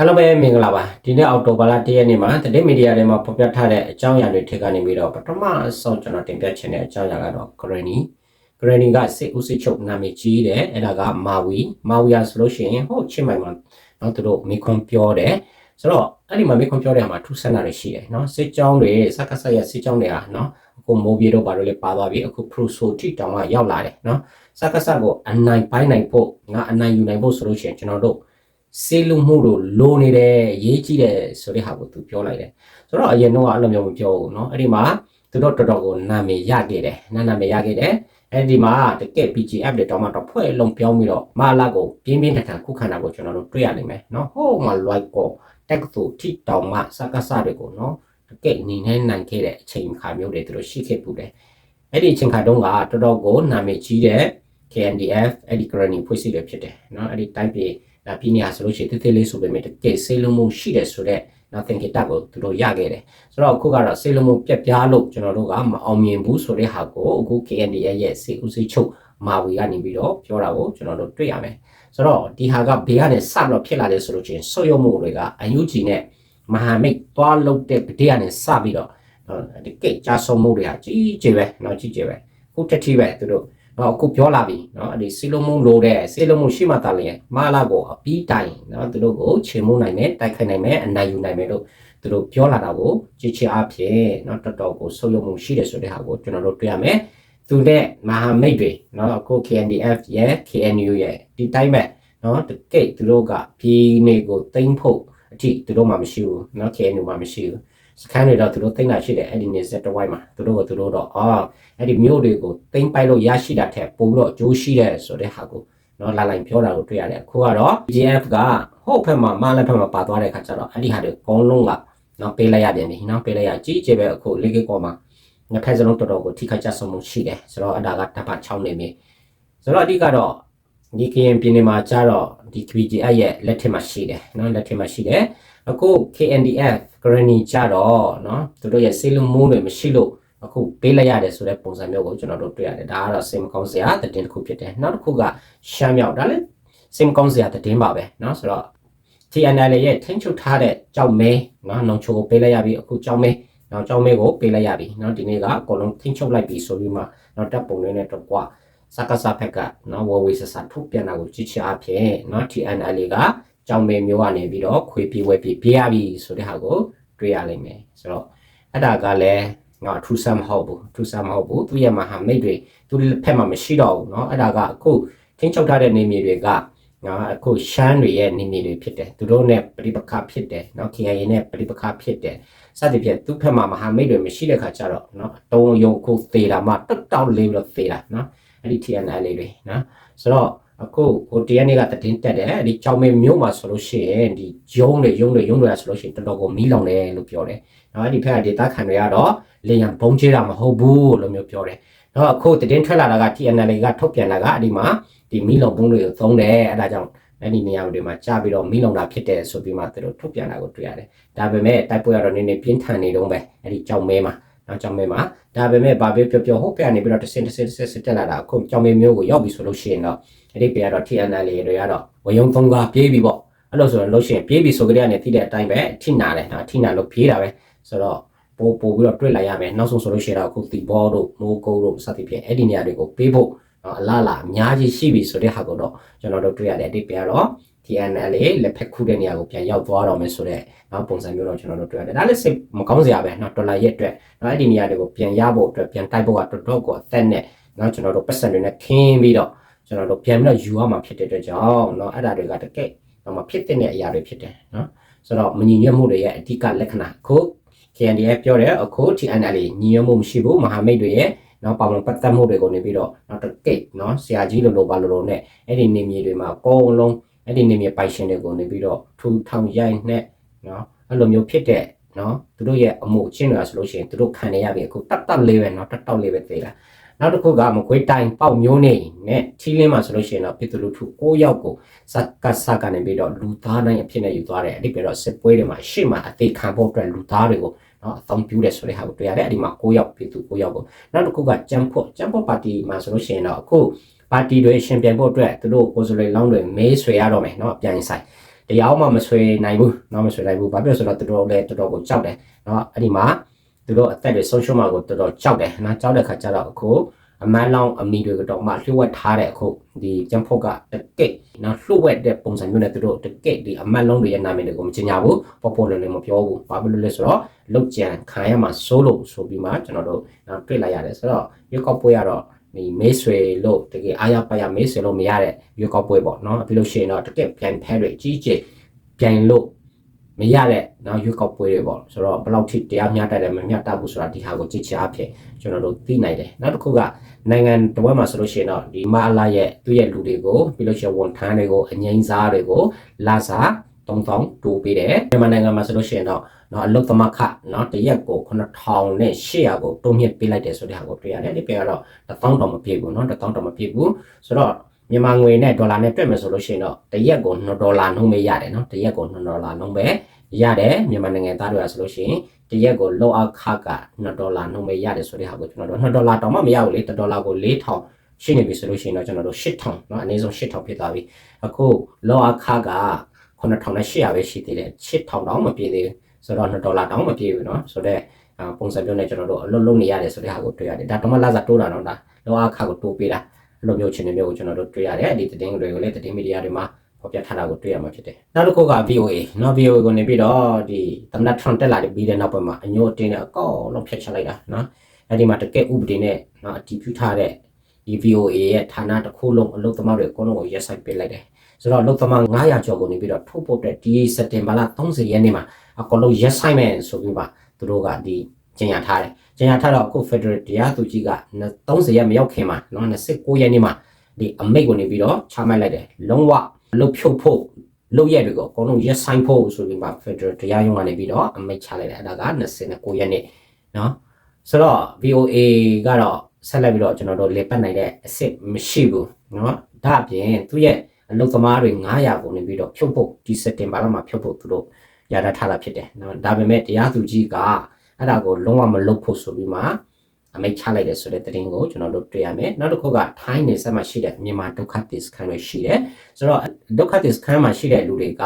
အားလုံးပဲမင်္ဂလာပါဒီနေ့အောက်တိုဘာလ၁ရက်နေ့မှာသတင်းမီဒီယာတွေမှာဖော်ပြထားတဲ့အကြောင်းအရာတွေထက်ကနေပြီးတော့ပထမဆုံးကျွန်တော်တင်ပြချင်တဲ့အကြောင်းအရာကတော့ Granny Granny ကစစ်ဦးစစ်ချုပ်နာမည်ကြီးတယ်အဲ့ဒါကမာဝီမာဝီယာဆိုလို့ရှိရင်ဟုတ်ချင်းမိုင်မှာနော်သူတို့မိခွန်ပြောတယ်ဆိုတော့အဲ့ဒီမှာမိခွန်ပြောတဲ့ဟာမှာထူးဆန်းတာတွေရှိတယ်နော်စစ်ကြောင်းတွေစက္ကဆရစစ်ကြောင်းတွေဟာနော်အခုမိုးပြေတော့ဘာလို့လဲပါသွားပြီအခု pro so တိတောင်မှရောက်လာတယ်နော်စက္ကဆကိုအနိုင်ပိုင်းနိုင်ဖို့ငါအနိုင်ယူနိုင်ဖို့ဆိုလို့ရှိရင်ကျွန်တော်တို့ စေလူမှုတို့လိုနေတယ်ရေးကြည့်တယ်ဆိုတဲ့ဟာကိုသူပြောလိုက်တယ်ဆိုတော့အရင်တော့အဲ့လိုမျိုးမပြောဘူးเนาะအဲ့ဒီမှာသူတို့တော်တော်ကိုနာမည်ရခဲ့တယ်နာနာမည်ရခဲ့တယ်အဲ့ဒီမှာတကယ် PGF တွေတော့မှတော့ဖွဲ့လုံးပြောင်းပြီးတော့မာလာကိုပြင်းပြင်းထန်ထန်ခုခံတာကိုကျွန်တော်တို့တွေ့ရနိုင်မယ်เนาะဟိုမှာ like ကိုတက်သူထိတောင်မှစကားစတွေကိုเนาะတကယ်နေနေနိုင်ခဲ့တဲ့အချိန်ခါမျိုးတွေသူတို့ရှိခဲ့ပူတယ်အဲ့ဒီအချိန်ခါတုန်းကတော်တော်ကိုနာမည်ကြီးတဲ့ KNDF အဲ့ဒီ granny ဖွဲ့စည်းတွေဖြစ်တယ်เนาะအဲ့ဒီတိုင်းပြည် ဒါပြီးနေရဆိုလို့ရှိရင်တိတိလေးဆိုပေမဲ့တကယ်စေလုံးမှုရှိတယ်ဆိုတော့နော်သင်္ကေတကိုသူတို့ရခဲ့တယ်ဆိုတော့ခုကတော့စေလုံးမှုပြက်ပြားလို့ကျွန်တော်တို့ကမအောင်မြင်ဘူးဆိုတဲ့ဟာကိုအခု KNDA ရဲ့စေဦးစေချုပ်မာဝီကနေပြီးတော့ပြောတာကိုကျွန်တော်တို့တွေ့ရမယ်ဆိုတော့ဒီဟာကဘေးကနေစပြီးတော့ဖြစ်လာတယ်ဆိုလို့ချင်းဆုတ်ယုတ်မှုတွေကအယူကြီးနဲ့မဟာမိတ်သွားလုပ်တဲ့ပတိကနေစပြီးတော့ဒီကိတ်ကြာဆုံးမှုတွေဟာကြီးကြီးပဲနော်ကြီးကြီးပဲခုတစ်ထီပဲသူတို့ နော်အခုပြောလာပြီနော်အဲ့ဒီစီလုံးမုံလိုတဲ့စီလုံးမုံရှိမှသာလျင်မလာကိုအပြီးတိုင်နော်သူတို့ကိုချိန်မှုနိုင်မယ်တိုက်ခိုက်နိုင်မယ်အနိုင်ယူနိုင်မယ်လို့သူတို့ပြောလာတာကိုကြည်ချအဖြစ်နော်တော်တော်ကိုဆုပ်ယုံမှုရှိတယ်ဆိုတဲ့ဟာကိုကျွန်တော်တို့တွေ့ရမယ်သူနဲ့မဟာမိတ်တွေနော်အခု KNDF ရဲ့ KNU ရဲ့ဒီတိုင်းမဲ့နော်တကယ်သူတို့ကပြည်နေကိုတိမ့်ဖို့အထိသူတို့မှမရှိဘူးနော် KNU မှမရှိဘူးစခန်းတွေတော့သူတို့တိမ့်တာရှိတယ်အဲ့ဒီနေဆက်တဝိုက်မှာသူတို့ကသူတို့တော့အော် အဲ့ဒီမြို့တွေကိုသိမ့်ပိုက်လို့ရရှိတာထက်ပိုပြီးတော့အကျိုးရှိတဲ့ဆိုတဲ့ဟာကိုနော်လာလိုက်ပြောတာကိုတွေ့ရတယ်အခုကတော့ GF ကဟုတ်ဖက်မှာမလက်ဖက်မှာပါသွားတဲ့ခါကျတော့အဲ့ဒီဟာတွေအကုန်လုံးကနော်ပေးလိုက်ရပြန်ပြီနော်ပေးလိုက်ရကြီးကြီးပဲအခု league ကောမှာနှစ်ဖက်စလုံးတော်တော်ကိုထိခိုက်ကြဆုံးမှုရှိတယ်ဆိုတော့အဲ့ဒါကတပ်ပါ6နေပြီဆိုတော့အဓိကတော့ဒီကရင်ပြည်နယ်မှာကျတော့ဒီ KGF ရဲ့လက်ထက်မှာရှိတယ်နော်လက်ထက်မှာရှိတယ်အခု KNDF ကရဏီကျတော့နော်သူတို့ရဲ့စေလုံမိုးတွေမရှိလို့ အခုပေးလိုက်ရတယ်ဆိုတဲ့ပုံစံမျိုးကိုကျွန်တော်တို့တွေ့ရတယ်ဒါကတော့စိတ်မကောင်းစရာသတင်းတစ်ခုဖြစ်တယ်နောက်တစ်ခုကရှမ်းမြောက်ဒါလည်းစိတ်မကောင်းစရာသတင်းပါပဲเนาะဆိုတော့ TNL ရဲ့ထိန်းချုပ်ထားတဲ့ကြောက်မဲเนาะနောင်ချိုကိုပေးလိုက်ရပြီအခုကြောက်မဲနောက်ကြောက်မဲကိုပေးလိုက်ရပြီเนาะဒီနေ့ကအကုန်လုံးထိန်းချုပ်လိုက်ပြီဆိုပြီးမှနောက်တပ်ပုံလေးနဲ့တော့ကွာစကားစဖက်ကเนาะဝဝေဆဆထုတ်ပြန်တာကိုကြည့်ချအဖြစ်เนาะ TNL ကကြောင်မေမျိုးကနေပြီးတော့ခွေပြေးဝဲပြေးပြေးရပြီဆိုတဲ့ဟာကိုတွေ့ရလိမ့်မယ်ဆိုတော့အဲ့ဒါကလည်း ငါထူဆမ်မဟုတ်ဘူးထူဆမ်မဟုတ်ဘူးသူရဲ့မဟာမိတ်တွေသူတို့ဖက်မှာမရှိတော့ဘူးเนาะအဲ့ဒါကအခုထင်းချုပ်ထားတဲ့နေမြေတွေကငါအခုရှမ်းတွေရဲ့နေမြေတွေဖြစ်တယ်သူတို့ ਨੇ ပြိပခဖြစ်တယ်เนาะ KIA နဲ့ပြိပခဖြစ်တယ်စသဖြင့်သူ့ဖက်မှာမဟာမိတ်တွေမရှိတဲ့ခါကျတော့เนาะတုံးယုံခုသေးတာမှတက်တောက်လေးပြီးတော့သေးတာเนาะအဲ့ဒီ TNL လေးတွေเนาะဆိုတော့ အခုဟိုတရက်နေ့ကတည်င်းတက်တယ်ဒီကြောင်မေမြို့မှာဆိုလို့ရှိရင်ဒီယုံတွေယုံတွေယုံတွေဆိုလို့ရှိရင်တော်တော်ကိုမီးလောင်တယ်လို့ပြောတယ်။နော်အဲ့ဒီဖက်ကဒေတာခံတွေကတော့လေရန်ဘုံချေတာမဟုတ်ဘူးလို့မျိုးပြောတယ်။နော်အခုတည်င်းထွက်လာတာက TNL ကထုတ်ပြန်လာကအဲ့ဒီမှာဒီမီးလောင်ဘုံတွေကိုသုံးတယ်အဲ့ဒါကြောင့်အဲ့ဒီနေရာတွေမှာကြားပြီးတော့မီးလောင်တာဖြစ်တယ်ဆိုပြီးမှသူတို့ထုတ်ပြန်တာကိုတွေ့ရတယ်။ဒါပေမဲ့တိုက်ပွဲကတော့နည်းနည်းပြင်းထန်နေတော့ပဲအဲ့ဒီကြောင်မဲမှာ နော်ကြောင်မဲမှာဒါပေမဲ့ဘာပဲပြောပြောဟုတ်ပြနေပြီးတော့တစ်စင်တစ်စင်တစ်စင်စစ်တက်လာတာအခုကြောင်မဲမျိုးကိုရောက်ပြီဆိုလို့ရှိရင်တော့အဲ့ဒီပေကတော့ TNL တွေကတော့ဝယုံသုံးကားပြေးပြီပေါ့အဲ့လိုဆိုရင်လို့ရှိရင်ပြေးပြီဆိုကြတဲ့ကနေသိတဲ့အတိုင်းပဲထိနာတယ်နော်ထိနာလို့ပြေးတာပဲဆိုတော့ပို့ပို့ပြီးတော့တွေ့လာရမယ်နောက်ဆုံးဆိုလို့ရှိရင်တော့အခုတီဘောတို့မိုးကုတ်တို့စသဖြင့်အဲ့ဒီနေရာတွေကိုပေးဖို့အလားလာအများကြီးရှိပြီဆိုတဲ့ဟာကိုတော့ကျွန်တော်တို့တွေ့ရတယ်ဒီပေကတော့ TNLA လက်ဖက်ခုတဲ့နေရာကိုပြန်ရောက်သွားတော့မယ်ဆိုတော့နောက်ပုံစံမျိုးတော့ကျွန်တော်တို့တွေ့ရတယ်ဒါလည်းစိတ်မကောင်းစရာပဲနော်ဒေါ်လာရဲ့အတွက်နော်အဲ့ဒီနေရာတွေကိုပြန်ရဖို့အတွက်ပြန်တိုက်ဖို့ကတော်တော်ကိုအသက်နဲ့နော်ကျွန်တော်တို့ပတ်စံတွေနဲ့ခင်းပြီးတော့ကျွန်တော်တို့ပြန်ပြီးတော့ယူရမှာဖြစ်တဲ့အတွက်ကြောင့်နော်အဲ့ဒါတွေကတကယ်တော့မဖြစ်တဲ့အရာတွေဖြစ်တယ်နော်ဆိုတော့မညီညွတ်မှုတွေရဲ့အဓိကလက္ခဏာခု KNDF ပြောတယ်အခု TNL ညီညွတ်မှုမရှိဘူးမဟာမိတ်တွေရဲ့နော်ပါဝင်ပတ်သက်မှုတွေကိုနေပြီးတော့နော်တကိတ်နော်ဆရာကြီးလိုလိုပါလိုလိုနဲ့အဲ့ဒီနေမြေတွေမှာအကုန်လုံး အဲ့ဒီနေမြေပိုင်ရှင်တွေကိုနေပြီးတော့ထူထောင်ရိုက်နဲ့နော်အဲ့လိုမျိုးဖြစ်တဲ့နော်သူတို့ရဲ့အမှုအချင်းတွေဆိုလို့ရှိရင်သူတို့ခံနေရပြီအခုတတ်တတ်လေးပဲနော်တတ်တောက်လေးပဲသေးတာနောက်တစ်ခုကမကွေးတိုင်းပေါက်မျိုးနေနဲ့ထီးလင်းမှာဆိုလို့ရှိရင်တော့ပြည်သူလူထု9ယောက်ကိုစက်ကစက်ကနေပြီးတော့လူသားတိုင်းအဖြစ်နဲ့ယူသွားတယ်အဲ့ဒီပြတော့စစ်ပွဲတွေမှာရှေ့မှာအသေးခံဖို့အတွက်လူသားတွေကိုနော်အသုံးပြုတယ်ဆိုတဲ့ဟာကိုတွေ့ရတယ်အဲ့ဒီမှာ9ယောက်ပြည်သူ9ယောက်ကိုနောက်တစ်ခုကကြံဖို့ကြံဖို့ပါတီမှာဆိုလို့ရှိရင်တော့အခု ပါတီတွေရှင်ပြိုင်ဖို့အတွက်သူတို့ကိုယ်စားလှယ်လောင်းတွေမဲဆွေရတော့မယ်เนาะပြန်ဆိုင်ဒ တရားမှမဆွေနိုင်ဘူးเนาะမဆွေနိုင်ဘူးဘာဖြစ်လို့ဆိုတော့သူတို့လည်းတော်တော်ကိုကြောက်တယ်เนาะအဲ့ဒီမှာသူတို့အသက်တွေဆုံးရှုံးမှာကိုတော်တော်ကြောက်တယ်เนาะကြောက်တဲ့ခါကျတော့အခုအမန်းလောင်းအမီတွေကတော့မှလျှို့ဝှက်ထားတဲ့အခုဒီကျန်းဖို့ကတကက်နော်လျှို့ဝှက်တဲ့ပုံစံမျိုးနဲ့သူတို့တကက်ဒီအမန်းလုံးတွေရဲ့နာမည်တွေကိုမချင်ကြဘူးပေါ်ပေါ်လည်းလည်းမပြောဘူးဘာဖြစ်လို့လဲဆိုတော့လုတ်ကြံခံရမှာစိုးလို့ဆိုပြီးမှကျွန်တော်တို့နော်တွေ့လိုက်ရတယ်ဆိုတော့ရွက်ကောက်ပွဲကတော့ ဒီမေးဆွေလို့တကယ်အားရပါရမေးဆွေလို့မရတဲ့ရွက်ကောက်ပွဲပေါ့နော်ပြီးလို့ရှိရင်တော့တကက်ပြန်ဖဲတွေအကြီးကြီးပြန်လို့မရတဲ့နော်ရွက်ကောက်ပွဲတွေပေါ့ဆိုတော့ဘယ်လောက်ထိတရားမျှတတယ်မမျှတဘူးဆိုတာဒီဟာကိုကြည့်ချအဖြစ်ကျွန်တော်တို့သိနိုင်တယ်နောက်တစ်ခုကနိုင်ငံတစ်ဝက်မှာဆိုလို့ရှိရင်တော့ဒီမအလာရဲ့သူ့ရဲ့လူတွေကိုပြီးလို့ရှိရင်ဝန်ထမ်းတွေကိုအငိမ့်စားတွေကိုလာစား 3000တိုးပေးတယ်မြန်မာနိုင်ငံမှာဆိုလို့ရှိရင်တော့နော်အလုတ်သမခနော်တရက်ကို9000နဲ့800ကိုတိုးမြင့်ပေးလိုက်တယ်ဆိုတဲ့ဟာကိုတွေ့ရတယ်ဒီပေကတော့1000တော့မပြည့်ဘူးနော်1000တော့မပြည့်ဘူးဆိုတော့မြန်မာငွေနဲ့ဒေါ်လာနဲ့တွက်မယ်ဆိုလို့ရှိရင်တော့တရက်ကို2ဒေါ်လာနှုန်းပဲရတယ်နော်တရက်ကို2ဒေါ်လာနှုန်းပဲရတယ်မြန်မာနိုင်ငံသားတွေကဆိုလို့ရှိရင်တရက်ကိုလောအခက2ဒေါ်လာနှုန်းပဲရတယ်ဆိုတဲ့ဟာကိုကျွန်တော်တို့2ဒေါ်လာတောင်မှမရဘူးလေ1ဒေါ်လာကို4000ရှိနေပြီဆိုလို့ရှိရင်တော့ကျွန်တော်တို့8000เนาะအနည်းဆုံး8000ဖြစ်သွားပြီအခုလောအခက 9800ပဲရှိသေးတယ်8000တောင်မပြည့်သေးဘူးဆိုတော့2ဒေါ်လာတောင်မပြည့်ဘူးเนาะဆိုတော့ပုံစံမျိုးနဲ့ကျွန်တော်တို့အလုပ်လုပ်နေရတယ်ဆိုတဲ့ဟာကိုတွေ့ရတယ်ဒါတော့မှလာစားတိုးတာတော့ဒါလောအခကိုတိုးပေးတာအဲ့လိုမျိုးချင်းတွေမျိုးကိုကျွန်တော်တို့တွေ့ရတယ်ဒီသတင်းတွေကိုလည်းသတင်းမီဒီယာတွေမှာဖော်ပြထားတာကိုတွေ့ရမှာဖြစ်တယ်နောက်တစ်ခုက VOA နော် VOA ကိုနေပြီးတော့ဒီသမ္မတ Trump တက်လာတဲ့ပြီးတဲ့နောက်ပိုင်းမှာအညိုအတင်းနဲ့အကောလုံးဖျက်ချလိုက်တာနော်အဲ့ဒီမှာတကယ်ဥပဒေနဲ့နော်အတည်ပြုထားတဲ့ဒီ VOA ရဲ့ဌာနတစ်ခုလုံးအလုပ်သမားတွေအကုန်လုံးကိုရက်ဆိုင်ပေးလိုက်တယ် ဆိုတော့အလုပ်သမား900ကျော်ကိုနေပြီးတော့ထုတ်ဖို့တဲ့ဒီစက်တင်ဘာလ30ရက်နေ့မှာအကုန်လုံးရက်ဆိုင်မယ်ဆိုပြီးမှသူတို့ကဒီကျင်ညာထားတယ်ကျင်ညာထားတော့အခု Federal တရားသူကြီးက30ရက်မရောက်ခင်မှာနော်29ရက်နေ့မှာဒီအမိတ်ကိုနေပြီးတော့ချမှတ်လိုက်တယ်လုံးဝလှုပ်ဖြုတ်ဖို့လုပ်ရက်တွေကိုအကုန်လုံးရက်ဆိုင်ဖို့ဆိုပြီးမှ Federal တရားရုံးကနေပြီးတော့အမိတ်ချလိုက်တယ်အဲ့ဒါက29ရက်နေ့နော်ဆိုတော့ VOA ကတော့ဆက်လက်ပြီးတော့ကျွန်တော်တို့လေပတ်နိုင်တဲ့အစ်စ်မရှိဘူးနော်ဒါအပြင်သူ့ရဲ့ အလုတ်သမားတွေ900ကိုနေပြီးတော့ဖြုတ်ဖို့ဒီစက်တင်ဘာလမှာဖြုတ်ဖို့သူတို့ရတာထားတာဖြစ်တယ်။ဒါပေမဲ့တရားသူကြီးကအဲ့ဒါကိုလုံးဝမလုပ်ဖို့ဆိုပြီးမှအမိတ်ချလိုက်တယ်ဆိုတဲ့သတင်းကိုကျွန်တော်တို့တွေ့ရမယ်နောက်တစ်ခုကထိုင်းနေဆက်မှာရှိတဲ့မြန်မာဒုက္ခသစ္စခန်းတွေရှိတယ်ဆိုတော့ဒုက္ခသစ္စခန်းမှာရှိတဲ့လူတွေက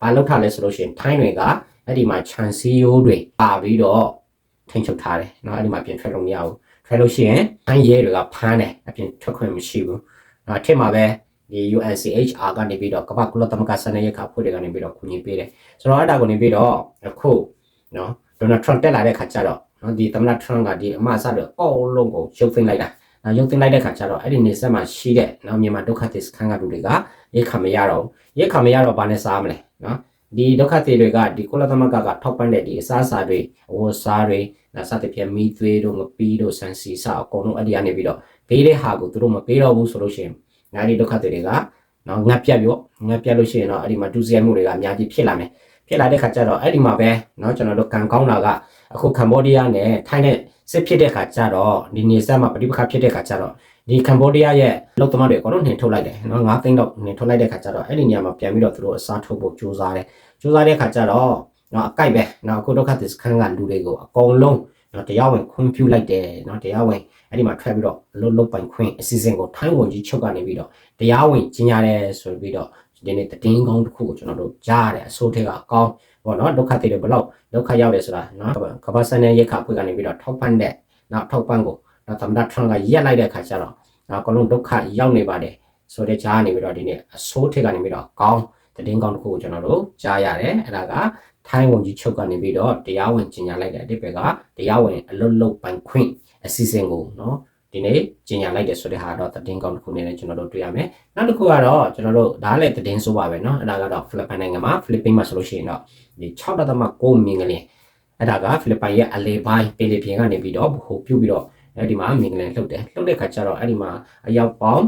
ဘာလုပ်ထားလဲဆိုလို့ရှိရင်ထိုင်းတွေကအဲ့ဒီမှာခြံစည်းရိုးတွေပါပြီးတော့ထိန်းချုပ်ထားတယ်နော်အဲ့ဒီမှာပြင်ထွက်လို့မရဘူးထွက်လို့ရှိရင်ထိုင်းရဲတွေကဖမ်းတယ်အပြင်ထွက်ခွင့်မရှိဘူးနော်အထက်မှာပဲ ဒီ UNCHR ကနေပြီးတော့ကမ္ဘာကုလသမဂ္ဂဆန္ဒရိက္ခအဖွဲ့တွေကနေပြီးတော့ကူညီပေးတယ်ဆိုတော့အဲ့ဒါကိုနေပြီးတော့အခုနော်ဒေါ်နယ်ထရန့်တက်လာတဲ့ခါကျတော့နော်ဒီသမ္မတထရန့်ကဒီအမအစတော့အော်လုံးကိုရုပ်သိမ်းလိုက်တာနော်ရုပ်သိမ်းလိုက်တဲ့ခါကျတော့အဲ့ဒီနေဆက်မှာရှိတဲ့နော်မြန်မာဒုက္ခသည်စခန်းကလူတွေကရိက္ခာမရတော့ဘူးရိက္ခာမရတော့ဘာနဲ့စားမလဲနော်ဒီဒုက္ခသည်တွေကဒီကုလသမဂ္ဂကထောက်ပံ့တဲ့ဒီအစားအစာတွေအဝတ်အစားတွေစသဖြင့်မိသွေးတို့ငပီးတို့ဆန်စီစအကုန်လုံးအဲ့ဒီကနေပြီးတော့ပေးတဲ့ဟာကိုသူတို့မပေးတော့ဘူးဆိုလို့ရှိရင် ငါဒီဒုက္ခသည်တွေကနော်ငတ်ပြတ်ပြောငတ်ပြတ်လို့ရှိရင်တော့အဲ့ဒီမှာဒုစရိုက်မှုတွေကအများကြီးဖြစ်လာမယ်ဖြစ်လာတဲ့ခါကျတော့အဲ့ဒီမှာပဲเนาะကျွန်တော်တို့ကံကောင်းတာကအခုကမ္ဘောဒီးယားနဲ့ထိုင်းနဲ့စစ်ဖြစ်တဲ့ခါကျတော့ဒီနေဆက်မှာပဋိပက္ခဖြစ်တဲ့ခါကျတော့ဒီကမ္ဘောဒီးယားရဲ့လုံသမားတွေအကုန်လုံးနှင်ထုတ်လိုက်တယ်เนาะ9သိန်းတော့နှင်ထုတ်လိုက်တဲ့ခါကျတော့အဲ့ဒီနေရာမှာပြန်ပြီးတော့သူတို့အစားထုတ်ဖို့ကြိုးစားတယ်ကြိုးစားတဲ့ခါကျတော့เนาะအကိုက်ပဲเนาะအခုဒုက္ခသစ္စခန်းကလူတွေကိုအကုန်လုံးเนาะတရားဝင်ခွင့်ပြုလိုက်တယ်เนาะတရားဝင် အဲ့ဒီမှာထွက်ပြီးတော့လုံလုံပိုင်ခွင့်အစီအစဉ်ကိုထိုင်းဝန်ကြီးချုပ်ကနေပြီးတော့တရားဝင်ကြီးညာတယ်ဆိုပြီးတော့ဒီနေ့တည်င်းကောင်းတစ်ခုကိုကျွန်တော်တို့ကြားရတယ်အစိုးထက်ကအကောင်းပေါ့နော်ဒုက္ခတွေဘယ်လောက်ဒုက္ခရောက်တယ်ဆိုတာနော်ကမ္ဘာစံတဲ့ရက်ခဖွေကနေပြီးတော့ထောက်ပံ့တဲ့နောက်ထောက်ပံ့ကိုတော့သမ္မတထရန့်ကရက်လိုက်တဲ့အခါကျတော့အကုန်လုံးဒုက္ခရောက်နေပါတယ်ဆိုတဲ့ကြားနေပြီးတော့ဒီနေ့အစိုးထက်ကနေပြီးတော့ကောင်းတည်င်းကောင်းတစ်ခုကိုကျွန်တော်တို့ကြားရတယ်အဲ့ဒါက ထိုင်းဝန်ကြီးချုပ်ကနေပြီးတော့တရားဝင်ကြီးညာလိုက်တဲ့အတိတ်ပဲကတရားဝင်အလွတ်လွတ်ပိုင်ခွင့်အစီအစဉ်ကိုနော်ဒီနေ့ကျင်ညာလိုက်တယ်ဆိုတဲ့ဟာတော့သတင်းကောင်းတစ်ခုနဲ့လည်းကျွန်တော်တို့တွေ့ရမယ်။နောက်တစ်ခုကတော့ကျွန်တော်တို့ဒါလည်းသတင်းဆိုးပါပဲเนาะအဲ့ဒါကတော့ဖိလစ်ပိုင်နိုင်ငံမှာဖိလစ်ပိန်းမှာဆိုလို့ရှိရင်တော့ဒီ6.6မင်္ဂလင်အဲ့ဒါကဖိလစ်ပိုင်ရဲ့အလေပိုင်းပင်လယ်ပြင်ကနေပြီးတော့ဟိုပြုတ်ပြီးတော့အဲ့ဒီမှာမင်္ဂလင်လှုပ်တယ်လှုပ်တဲ့ခါကျတော့အဲ့ဒီမှာအယောက်ပေါင်း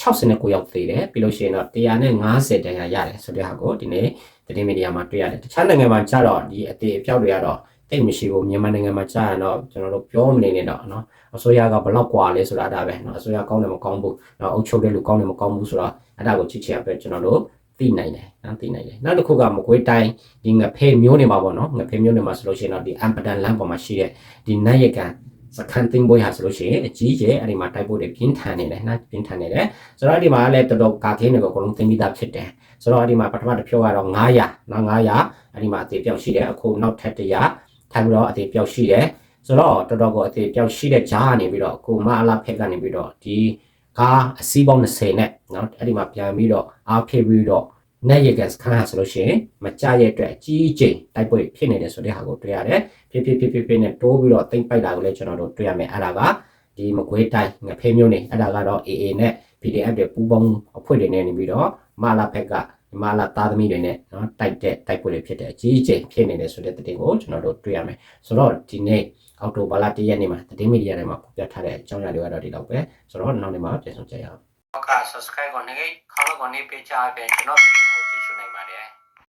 69ယောက်သေးတယ်ပြီးလို့ရှိရင်တော့150တန်ရရတယ်ဆိုတဲ့ဟာကိုဒီနေ့ သတင်းမီဒီယာမှာတွေ့ရတယ်တခြားနိုင်ငံမှာကျတော့ဒီအသေးအပြောက်တွေကတော့တိတ်မရှိဘူးမြန်မာနိုင်ငံမှာကြာရင်တော့ကျွန်တော်တို့ပြောမနေနဲ့တော့เนาะအစိုးရကဘလောက်กว่าလဲဆိုတာဒါပဲเนาะအစိုးရကောင်းတယ်မကောင်းဘူးเนาะအုပ်ချုပ်တဲ့လူကောင်းတယ်မကောင်းဘူးဆိုတော့အဲ့ဒါကိုချစ်ချင်ပဲကျွန်တော်တို့သိနိုင်တယ်နော်သိနိုင်တယ်နောက်တစ်ခုကမကွေးတိုင်းဒီငဖေမျိုးနေမှာပေါ့နော်ငဖေမျိုးနေမှာဆိုလို့ရှိရင်တော့ဒီအမ်ပဒန်လမ်းပေါ်မှာရှိတဲ့ဒီနတ်ရကန် စခန်းသိမ်းပွဲဟာဆိုလို့ရှိရင်အကြီးကျယ်အဲ့ဒီမှာတိုက်ပွဲတွေပြင်းထန်နေတယ်နော်ပြင်းထန်နေတယ်ဆိုတော့အဲ့ဒီမှာလည်းတော်တော်ကာကင်းတွေကိုအကုန်လုံးသိမ်းပြီးသားဖြစ်တယ်ဆိုတော့အဲ့ဒီမှာပထမတစ်ဖြုတ်ကတော့900နော်900အဲ့ဒီမှာအသေးပြောက်ရှိတယ်အခုနောက်ထပ်100ထပ်ပြီးတော့အသေးပြောက်ရှိတယ်ဆိုတော့တော်တော်ကိုအသေးပြောက်ရှိတဲ့ဂျားကနေပြီးတော့အခုမအလာဖက်ကနေပြီးတော့ဒီကားအစီးပေါင်း20နဲ့နော်အဲ့ဒီမှာပြန်ပြီးတော့အားဖြည့်ပြီးတော့ net ရေကန်စခန်းဟာဆိုလို့ရှိရင်မကြရဲ့အတွက်အကြီးအကျယ်တိုက်ပွဲဖြစ်နေတယ်ဆိုတဲ့ဟာကိုတွေ့ရတယ်ဖြစ်ဖြစ်ဖြစ်ဖြစ်ဖြစ်နဲ့တိုးပြီးတော့တိမ့်ပိုက်တာကိုလည်းကျွန်တော်တို့တွေ့ရမယ်အဲ့ဒါကဒီမကွေးတိုင်းငဖေးမျိုးနေအဲ့ဒါကတော့ AA နဲ့ PDF တွေပူးပေါင်းအဖွဲ့တွေနဲ့နေပြီးတော့မလာဖက်ကမလာသားသမီးတွေနဲ့နော်တိုက်တဲ့တိုက်ပွဲတွေဖြစ်တဲ့အကြီးအကျယ်ဖြစ်နေတယ်ဆိုတဲ့တဲ့ကိုကျွန်တော်တို့တွေ့ရမယ်ဆိုတော့ဒီနေ့အော်တိုဘာလ၁ရက်နေ့မှာသတင်းမီဒီယာတွေမှာဖော်ပြထားတဲ့အကြောင်းအရာတွေကတော့ဒီလောက်ပဲဆိုတော့နောက်နေ့မှာပြန်ဆောင်ကြရအောင် ဟုတ်ကဲ့ subscribe ကိုနေခေါင်းက